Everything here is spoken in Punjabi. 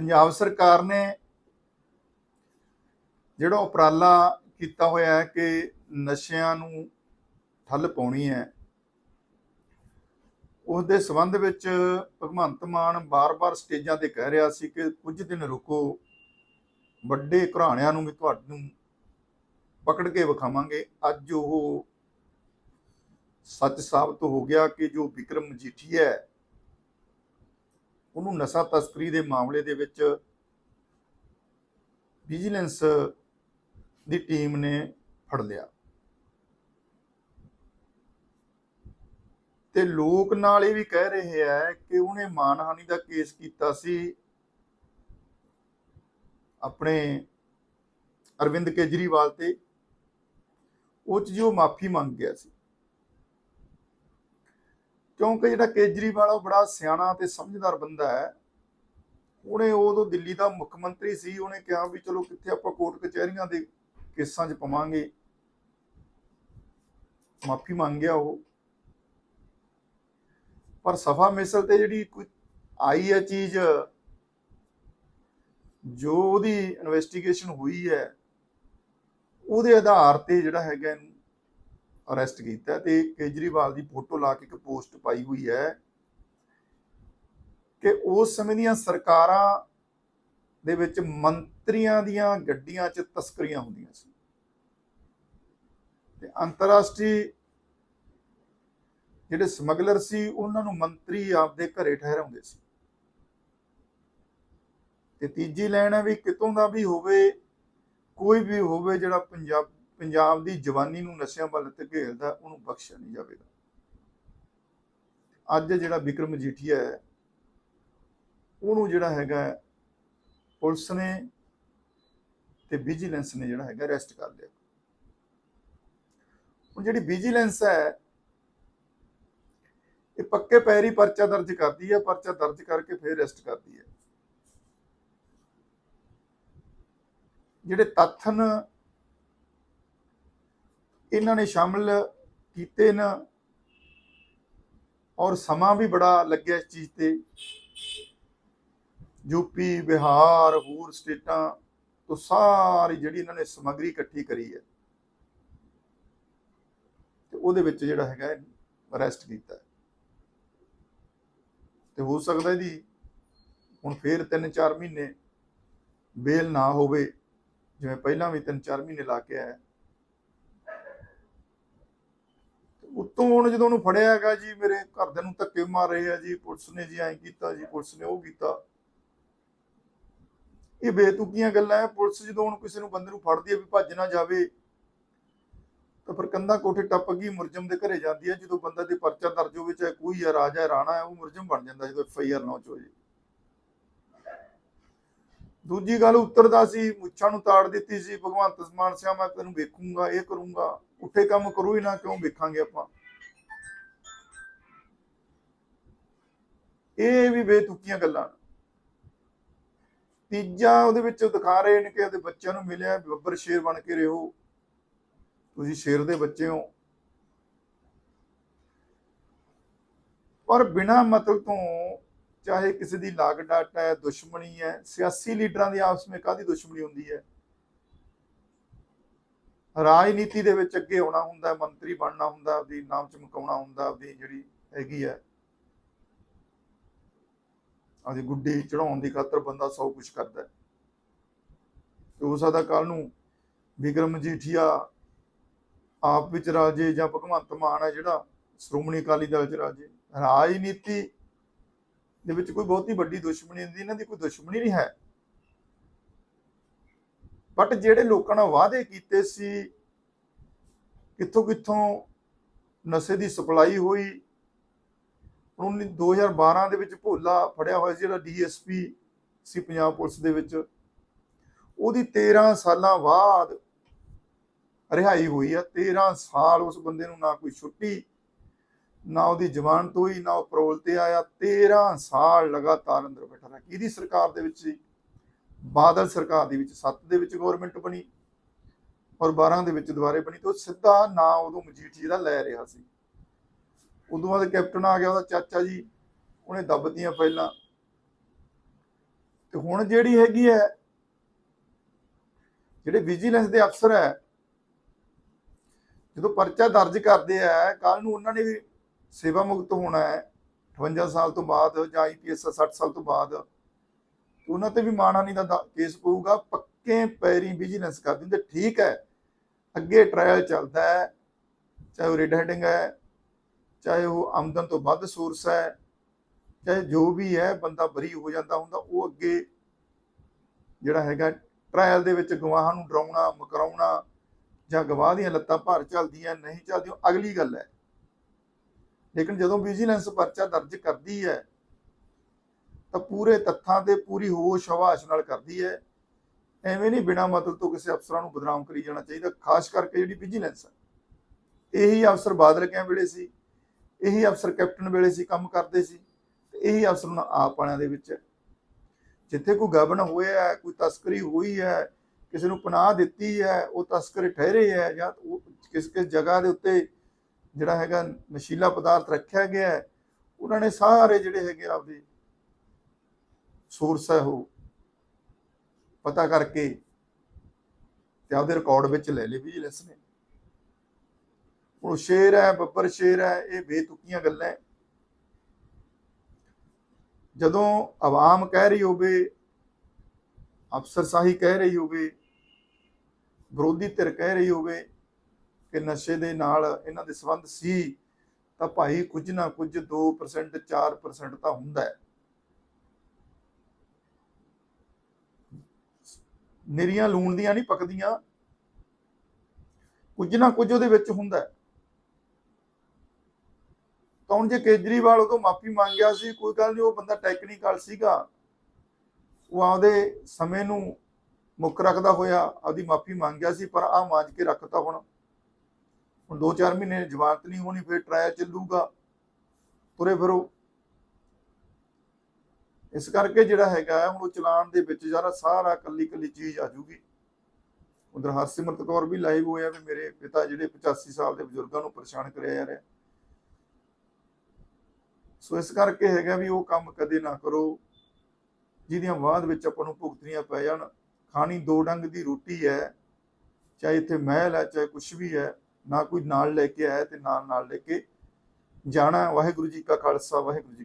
ਪੰਜਾਬ ਸਰਕਾਰ ਨੇ ਜਿਹੜਾ ਉਪਰਾਲਾ ਕੀਤਾ ਹੋਇਆ ਹੈ ਕਿ ਨਸ਼ਿਆਂ ਨੂੰ ਠੱਲ ਪਾਉਣੀ ਹੈ ਉਸ ਦੇ ਸੰਬੰਧ ਵਿੱਚ ਭਗਵੰਤ ਮਾਨ ਬਾਰ-ਬਾਰ ਸਟੇਜਾਂ ਤੇ ਕਹਿ ਰਿਹਾ ਸੀ ਕਿ ਕੁਝ ਦਿਨ ਰੁਕੋ, ਵੱਡੇ ਘਰਾਣਿਆਂ ਨੂੰ ਵੀ ਤੁਹਾਨੂੰ ਪਕੜ ਕੇ ਵਿਖਾਵਾਂਗੇ। ਅੱਜ ਉਹ ਸੱਚ ਸਾਬਤ ਹੋ ਗਿਆ ਕਿ ਜੋ ਵਿਕਰਮ ਮਜੀਠੀਆ ਹੈ ਉਹਨੂੰ ਨਸ਼ਾ ਤਸਕਰੀ ਦੇ ਮਾਮਲੇ ਦੇ ਵਿੱਚ ਵਿਜੀਲੈਂਸ ਦੀ ਟੀਮ ਨੇ ਫੜ ਲਿਆ। ਤੇ ਲੋਕ ਨਾਲ ਇਹ ਵੀ ਕਹਿ ਰਹੇ ਆ ਕਿ ਉਹਨੇ ਮਾਨਹਾਨੀ ਦਾ ਕੇਸ ਕੀਤਾ ਸੀ। ਆਪਣੇ ਅਰਵਿੰਦ ਕੇਜਰੀਵਾਲ ਤੇ, ਉਹ ਚ ਜੋ ਮਾਫੀ ਮੰਗ ਗਿਆ ਸੀ। ਕਿਉਂਕਿ ਜਿਹੜਾ ਕੇਜਰੀਵਾਲ ਉਹ ਬੜਾ ਸਿਆਣਾ ਤੇ ਸਮਝਦਾਰ ਬੰਦਾ ਹੈ। ਉਹਨੇ ਉਦੋਂ ਦਿੱਲੀ ਦਾ ਮੁੱਖ ਮੰਤਰੀ ਸੀ, ਉਹਨੇ ਕਿਹਾ ਵੀ ਚਲੋ ਕਿੱਥੇ ਆਪਾਂ ਕੋਰਟ ਕਚਹਿਰੀਆਂ ਦੇ ਕੇਸਾਂ 'ਚ ਪਵਾਂਗੇ। ਮਾਫੀ ਮੰਗਿਆ ਉਹ। ਪਰ ਸਫਾ ਮਿਸਲ ਤੇ ਜਿਹੜੀ ਕੋਈ ਆਈ ਹੈ ਚੀਜ਼, ਜੋ ਉਹਦੀ ਇਨਵੈਸਟੀਗੇਸ਼ਨ ਹੋਈ ਹੈ, ਉਹਦੇ ਆਧਾਰ ਤੇ ਜਿਹੜਾ ਹੈਗਾ ਅਰੈਸਟ ਕੀਤਾ ਤੇ ਕੇਜਰੀਵਾਲ ਦੀ ਫੋਟੋ ਲਾ ਕੇ ਇੱਕ ਪੋਸਟ ਪਾਈ ਹੋਈ ਹੈ ਕਿ ਉਸ ਸਮੇਂ ਦੀਆਂ ਸਰਕਾਰਾਂ ਦੇ ਵਿੱਚ ਮੰਤਰੀਆਂ ਦੀਆਂ ਗੱਡੀਆਂ 'ਚ ਤਸਕਰੀਆਂ ਹੁੰਦੀਆਂ ਸੀ। ਤੇ ਅੰਤਰਰਾਸ਼ਟਰੀ ਜਿਹੜੇ ਸਮਗਲਰ ਸੀ, ਉਹਨਾਂ ਨੂੰ ਮੰਤਰੀ ਆਪਦੇ ਘਰੇ ਠਹਿਰਾਉਂਦੇ ਸੀ। ਤੇ ਤੀਜੀ ਲਾਈਨ ਹੈ ਵੀ ਕਿਤੋਂ ਦਾ ਵੀ ਹੋਵੇ, ਕੋਈ ਵੀ ਹੋਵੇ ਜਿਹੜਾ ਪੰਜਾਬ ਪੰਜਾਬ ਦੀ ਜਵਾਨੀ ਨੂੰ ਨਸ਼ਿਆਂ ਵੱਲ ਧਕੇਲਦਾ ਉਹਨੂੰ ਬਖਸ਼ਿਆ ਨਹੀਂ ਜਾਵੇਗਾ। ਅੱਜ ਜਿਹੜਾ ਵਿਕਰਮ ਜੀਠੀਆ ਹੈ, ਉਹਨੂੰ ਜਿਹੜਾ ਹੈਗਾ ਪੁਲਿਸ ਨੇ ਤੇ ਵਿਜੀਲੈਂਸ ਨੇ ਜਿਹੜਾ ਹੈਗਾ ਅਰੈਸਟ ਕਰ ਲਿਆ। ਹੁਣ ਜਿਹੜੀ ਵਿਜੀਲੈਂਸ ਹੈ, ਇਹ ਪੱਕੇ ਪੈਰੀ ਪਰਚਾ ਦਰਜ ਕਰਦੀ ਹੈ, ਪਰਚਾ ਦਰਜ ਕਰਕੇ ਫਿਰ ਅਰੈਸਟ ਕਰਦੀ ਹੈ। ਜਿਹੜੇ ਤੱਥਨ ਇਹਨਾਂ ਨੇ ਸ਼ਾਮਲ ਕੀਤੇ ਨਾ ਔਰ ਸਮਾਂ ਵੀ ਬੜਾ ਲੱਗਿਆ ਇਸ ਚੀਜ਼ ਤੇ। ਯੂਪੀ ਬਿਹਾਰ, ਹੋਰ ਸਟੇਟਾਂ ਤੋਂ ਸਾਰੀ ਜਿਹੜੀ ਇਹਨਾਂ ਨੇ ਸਮਗਰੀ ਇਕੱਠੀ ਕਰੀ ਹੈ। ਤੇ ਉਹਦੇ ਵਿੱਚ ਜਿਹੜਾ ਹੈਗਾ ਅਰੈਸਟ ਕੀਤਾ ਹੈ। ਤੇ ਹੋ ਸਕਦਾ ਇਹਦੀ ਹੁਣ ਫੇਰ 3-4 ਮਹੀਨੇ ਬੇਲ ਨਾ ਹੋਵੇ, ਜਿਵੇਂ ਪਹਿਲਾਂ ਵੀ 3-4 ਮਹੀਨੇ ਲਾ ਕੇ ਆਇਆ। ਉਤੋਂ ਹੁਣ ਜਦੋਂ ਉਹਨੂੰ ਫੜਿਆ ਹੈਗਾ ਜੀ, ਮੇਰੇ ਘਰਦਿਆਂ ਨੂੰ ਧੱਕੇ ਮਾਰ ਰਹੇ ਆ ਜੀ, ਪੁਲਿਸ ਨੇ ਜੀ ਐਂ ਕੀਤਾ ਜੀ, ਪੁਲਿਸ ਨੇ ਉਹ ਕੀਤਾ। ਇਹ ਬੇਤੁਕੀਆਂ ਗੱਲਾਂ ਹੈ ਪੁਲਿਸ ਜਦੋਂ ਹੁਣ ਕਿਸੇ ਨੂੰ ਬੰਦੇ ਨੂੰ ਫੜਦੀ ਹੈ ਵੀ ਭੱਜ ਨਾ ਜਾਵੇ, ਤਾਂ ਫਿਰ ਕੰਧਾ ਕੋਠੇ ਟੱਪ ਗਈ ਮੁਰਜਮ ਦੇ ਘਰੇ ਜਾਂਦੀ ਹੈ ਜਦੋਂ ਬੰਦਾ ਦੇ ਪਰਚਾ ਦਰਜ ਹੋਵੇ, ਚਾਹੇ ਕੋਈ ਹੈ ਰਾਜਾ ਹੈ ਰਾਣਾ ਹੈ ਉਹ ਮੁਰਜਮ ਬਣ ਜਾਂਦਾ ਜਦੋਂ ਐਫ ਆਈ ਆਰ ਨਾ ਹੋ ਜੇ ਦੂਜੀ ਗੱਲ ਉੱਤਰਦਾ ਸੀ, ਮੁੱਛਾਂ ਨੂੰ ਤਾੜ ਦਿੱਤੀ ਸੀ, ਭਗਵੰਤ ਮਾਨ ਸਿਆ ਮੈਂ ਤੈਨੂੰ ਵੇਖੂੰਗਾ, ਇਹ ਕਰੂੰਗਾ। ਉੱਠੇ ਕੰਮ ਕਰੂ ਹੀ ਨਾ, ਕਿਉਂ ਵੇਖਾਂਗੇ ਆਪਾਂ? ਇਹ ਵੀ ਬੇਤੁਕੀਆਂ ਗੱਲਾਂ ਤੀਜਾ ਉਹਦੇ ਵਿੱਚ ਦਿਖਾ ਰਹੇ ਨੇ ਕਿ ਉਹਦੇ ਬੱਚਿਆਂ ਨੂੰ ਮਿਲਿਆ, ਬੱਬਰ ਸ਼ੇਰ ਬਣ ਕੇ ਰਹੋ। ਤੁਸੀਂ ਸ਼ੇਰ ਦੇ ਬੱਚੇ ਹੋ। ਪਰ ਬਿਨਾ ਮਤਲਬ ਤੋਂ ਚਾਹੇ ਕਿਸੇ ਦੀ ਲਾਗ ਡਾਟ ਹੈ, ਦੁਸ਼ਮਣੀ ਹੈ, ਸਿਆਸੀ ਲੀਡਰਾਂ ਦੀ ਆਪਸ ਵਿੱਚ ਕਾਦੀ ਦੁਸ਼ਮਣੀ ਹੁੰਦੀ ਹੈ? ਰਾਜਨੀਤੀ ਦੇ ਵਿੱਚ ਅੱਗੇ ਆਉਣਾ ਹੁੰਦਾ ਮੰਤਰੀ ਬਣਨਾ ਹੁੰਦਾ ਆਪਦੀ ਨਾਮ ਚਮਕਾਉਣਾ ਹੁੰਦਾ ਆਪਦੀ ਜਿਹੜੀ ਹੈਗੀ ਹੈ। ਆਪਦੀ ਗੁੱਡੀ ਚੜਾਉਣ ਦੀ ਖਾਤਰ ਬੰਦਾ ਸੌ ਕੁਝ ਕਰਦਾ ਹੈ। ਤੇ ਹੋ ਸਕਦਾ ਕੱਲ ਨੂੰ ਵਿਕਰਮ ਜੀਠੀਆ ਆਪ ਵਿੱਚ ਰਾਜੇ ਜਾਂ ਭਗਵੰਤ ਮਾਨ ਹੈ ਜਿਹੜਾ ਸ਼੍ਰੋਮਣੀ ਅਕਾਲੀ ਦਲ ਚ ਰਾਜੇ। ਰਾਜਨੀਤੀ ਦੇ ਵਿੱਚ ਕੋਈ ਬਹੁਤੀ ਵੱਡੀ ਦੁਸ਼ਮਣੀ ਨਹੀਂ ਇਹਨਾਂ ਦੀ ਕੋਈ ਦੁਸ਼ਮਣੀ ਨਹੀਂ ਹੈ। ਬਟ ਜਿਹੜੇ ਲੋਕਾਂ ਨਾਲ ਵਾਅਦੇ ਕੀਤੇ ਸੀ ਕਿੱਥੋਂ ਕਿੱਥੋਂ ਨਸ਼ੇ ਦੀ ਸਪਲਾਈ ਹੋਈ ਹੁਣ 2012 ਦੇ ਵਿੱਚ ਭੋਲਾ ਫੜਿਆ ਹੋਇਆ ਸੀ ਜਿਹੜਾ ਡੀਐਸਪੀ ਸੀ ਪੰਜਾਬ ਪੁਲਿਸ ਦੇ ਵਿੱਚ। ਉਹਦੀ 13 ਸਾਲਾਂ ਬਾਅਦ ਰਿਹਾਈ ਹੋਈ ਆ 13 ਸਾਲ ਉਸ ਬੰਦੇ ਨੂੰ ਨਾ ਕੋਈ ਛੁੱਟੀ ਨਾ ਉਹਦੀ ਜ਼ਮਾਨਤ ਹੋਈ ਨਾ ਉਹ ਪਰੋਲ ਤੇ ਆਇਆ। 13 ਸਾਲ ਲਗਾਤਾਰ ਅੰਦਰ ਬੈਠਾ ਰਿਹਾ। ਕਿਹਦੀ ਸਰਕਾਰ ਦੇ ਵਿੱਚ ਸੀ? ਬਾਦਲ ਸਰਕਾਰ ਦੇ ਵਿੱਚ। 7 ਦੇ ਵਿੱਚ ਗਵਰਨਮੈਂਟ ਬਣੀ ਔਰ 12 ਦੇ ਵਿੱਚ ਦੁਬਾਰੇ ਬਣੀ ਤੇ ਸਿੱਧਾ ਨਾ ਉਦੋਂ ਮਜੀਠੀ ਦਾ ਲੈ ਰਿਹਾ ਸੀ। ਉਦੋਂ ਬਾਅਦ ਕੈਪਟਨ ਆ ਗਿਆ ਉਹਦਾ ਚਾਚਾ ਜੀ। ਉਹਨੇ ਦੱਬਤੀਆਂ ਪਹਿਲਾਂ ਤੇ ਹੁਣ ਜਿਹੜੀ ਹੈਗੀ ਹੈ, ਜਿਹੜੇ ਵਿਜੀਲੈਂਸ ਦੇ ਅਫਸਰ ਹੈ, ਜਦੋਂ ਪਰਚਾ ਦਰਜ ਕਰਦੇ ਆ ਕੱਲ ਨੂੰ ਉਹਨਾਂ ਨੇ ਵੀ ਸੇਵਾ ਮੁਕਤ ਹੋਣਾ ਹੈ 58 ਸਾਲ ਤੋਂ ਬਾਅਦ ਜਾਂ ਆਈਪੀਐਸ 60 ਸਾਲ ਤੋਂ ਬਾਅਦ ਉਹਨਾਂ ਤੇ ਵੀ ਮਾਣਹਾਨੀ ਦਾ ਦਾ ਕੇਸ ਪਊਗਾ, ਪੱਕੇ ਪੈਰੀ ਵਿਜੀਲੈਂਸ ਕਰਦੀ ਤੇ ਠੀਕ ਹੈ, ਅੱਗੇ ਟ੍ਰਾਇਲ ਚੱਲਦਾ ਹੈ, ਚਾਹੇ ਉਹ ਰੈਡ ਹੈਡਿੰਗ ਹੈ, ਚਾਹੇ ਉਹ ਆਮਦਨ ਤੋਂ ਵੱਧ ਸੋਰਸ ਹੈ, ਚਾਹੇ ਜੋ ਵੀ ਹੈ, ਬੰਦਾ ਬਰੀ ਹੋ ਜਾਂਦਾ ਹੁੰਦਾ, ਉਹ ਅੱਗੇ ਜਿਹੜਾ ਹੈਗਾ ਟ੍ਰਾਇਲ ਦੇ ਵਿੱਚ ਗਵਾਹਾਂ ਨੂੰ ਡਰਾਉਣਾ, ਮਕਰਾਉਣਾ ਜਾਂ ਗਵਾਹ ਦੀਆਂ ਲੱਤਾਂ ਭਾਰ ਚੱਲਦੀਆਂ, ਨਹੀਂ ਚੱਲਦੀਆਂ ਅਗਲੀ ਗੱਲ ਹੈ। ਲੇਕਿਨ ਜਦੋਂ ਵਿਜੀਲੈਂਸ ਪਰਚਾ ਦਰਜ ਕਰਦੀ ਹੈ, ਤਾਂ ਪੂਰੇ ਤੱਥਾਂ ਤੇ ਪੂਰੀ ਹੋਸ਼ ਹਵਾਸ਼ ਨਾਲ ਕਰਦੀ ਹੈ। ਐਵੇਂ ਨਹੀਂ ਬਿਨਾ ਮਤਲਬ ਤੋਂ ਕਿਸੇ ਅਫਸਰਾਂ ਨੂੰ ਬਦਨਾਮ ਕਰੀ ਜਾਣਾ ਚਾਹੀਦਾ, ਖਾਸ ਕਰਕੇ ਜਿਹੜੀ ਵਿਜੀਲੈਂਸ ਹੈ। ਇਹੀ ਅਫਸਰ ਬਾਦਲ ਕੈਂ ਵੇਲੇ ਸੀ, ਇਹੀ ਅਫਸਰ ਕੈਪਟਨ ਵੇਲੇ ਸੀ ਕੰਮ ਕਰਦੇ ਸੀ, ਤੇ ਇਹੀ ਅਫਸਰ ਹੁਣ ਆਪ ਵਾਲਿਆਂ ਦੇ ਵਿੱਚ ਹੈ। ਜਿੱਥੇ ਕੋਈ ਗਬਨ ਹੋਇਆ ਕੋਈ ਤਸਕਰੀ ਹੋਈ ਹੈ, ਕਿਸੇ ਨੂੰ ਪਨਾਹ ਦਿੱਤੀ ਹੈ, ਉਹ ਤਸਕਰ ਠਹਿਰੇ ਹੈ ਜਾਂ ਉਹ ਕਿਸ ਕਿਸ ਜਗ੍ਹਾ ਦੇ ਉੱਤੇ ਜਿਹੜਾ ਹੈਗਾ ਨਸ਼ੀਲਾ ਪਦਾਰਥ ਰੱਖਿਆ ਗਿਆ ਹੈ, ਉਹਨਾਂ ਨੇ ਸਾਰੇ ਜਿਹੜੇ ਹੈਗੇ ਆਪਦੇ ਸੋਰਸ ਹੈ ਉਹ ਪਤਾ ਕਰਕੇ ਤੇ ਆਪਦੇ ਰਿਕਾਰਡ ਵਿੱਚ ਲੈ ਲਏ ਵਿਜੀਲੈਂਸ ਨੇ। ਹੁਣ ਸ਼ੇਰ ਹੈ, ਬੱਬਰ ਸ਼ੇਰ ਹੈ, ਇਹ ਬੇਤੁਕੀਆਂ ਗੱਲਾਂ ਜਦੋਂ ਆਵਾਮ ਕਹਿ ਰਹੀ ਹੋਵੇ, ਅਫਸਰਸ਼ਾਹੀ ਕਹਿ ਰਹੀ ਹੋਵੇ, ਵਿਰੋਧੀ ਧਿਰ ਕਹਿ ਰਹੀ ਹੋਵੇ ਕਿ ਨਸ਼ੇ ਦੇ ਨਾਲ ਇਹਨਾਂ ਦੇ ਸੰਬੰਧ ਸੀ, ਤਾਂ ਭਾਈ ਕੁਝ ਨਾ ਕੁਝ 2% 4% ਤਾਂ ਹੁੰਦਾ ਹੈ। ਨਿਰੀਆਂ ਲੂਣ ਦੀਆਂ ਨਹੀਂ ਪੱਕਦੀਆਂ। ਕੁਝ ਨਾ ਕੁਝ ਉਹਦੇ ਵਿੱਚ ਹੁੰਦਾ ਤਾਂ ਹੁਣ ਜੇ ਕੇਜਰੀਵਾਲ ਉਹ ਤੋਂ ਮਾਫੀ ਮੰਗਿਆ ਸੀ, ਕੋਈ ਗੱਲ ਨਹੀਂ, ਉਹ ਬੰਦਾ ਟੈਕਨੀਕਲ ਸੀਗਾ। ਉਹ ਆਪਦੇ ਸਮੇਂ ਨੂੰ ਮੁੱਕ ਰੱਖਦਾ ਹੋਇਆ, ਆਪਦੀ ਮਾਫੀ ਮੰਗਿਆ ਸੀ, ਪਰ ਆ ਮਾਂਜ ਕੇ ਰੱਖਤਾ ਹੁਣ। ਹੁਣ 2-4 ਮਹੀਨੇ ਜਵਾਨਤ ਨਹੀਂ ਹੋਣੀ, ਫਿਰ ਟਰਾਇਲ ਚੱਲੂਗਾ। ਤੁਰੇ ਫਿਰੋ। ਇਸ ਕਰਕੇ ਜਿਹੜਾ ਹੈਗਾ, ਹੁਣ ਉਹ ਚਲਾਨ ਦੇ ਵਿੱਚ ਜਰਾ ਸਾਰਾ ਕੱਲੀ ਕੱਲੀ ਚੀਜ਼ ਆ ਜੂਗੀ। ਉਧਰ ਹਰਸਿਮਰਤ ਕੌਰ ਵੀ ਲਾਈਵ ਹੋਇਆ ਵੀ ਮੇਰੇ ਪਿਤਾ ਜਿਹੜੇ 85 ਸਾਲ ਦੇ ਬਜ਼ੁਰਗਾਂ ਨੂੰ ਪਰੇਸ਼ਾਨ ਕਰਿਆ ਜਾ ਰਿਹਾ। ਸੋ ਇਸ ਕਰਕੇ ਹੈਗਾ ਵੀ ਉਹ ਕੰਮ ਕਦੇ ਨਾ ਕਰੋ। ਜਿਹਦੀਆਂ ਬਾਅਦ ਵਿੱਚ ਆਪਾਂ ਨੂੰ ਭੁਗਤਣੀਆਂ ਪੈ ਜਾਣ। ਖਾਣੀ ਦੋ ਡੰਗ ਦੀ ਰੋਟੀ ਹੈ, ਚਾਹੇ ਇੱਥੇ ਮਹਿਲ ਹੈ, ਚਾਹੇ ਕੁਝ ਵੀ ਹੈ। ਨਾ ਕੋਈ ਨਾਲ ਲੈ ਕੇ ਆਇਆ ਤੇ ਨਾਲ ਨਾਲ ਲੈ ਕੇ ਜਾਣਾ ਵਾਹਿਗੁਰੂ ਜੀ ਕਾ ਖਾਲਸਾ, ਵਾਹਿਗੁਰੂ ਜੀ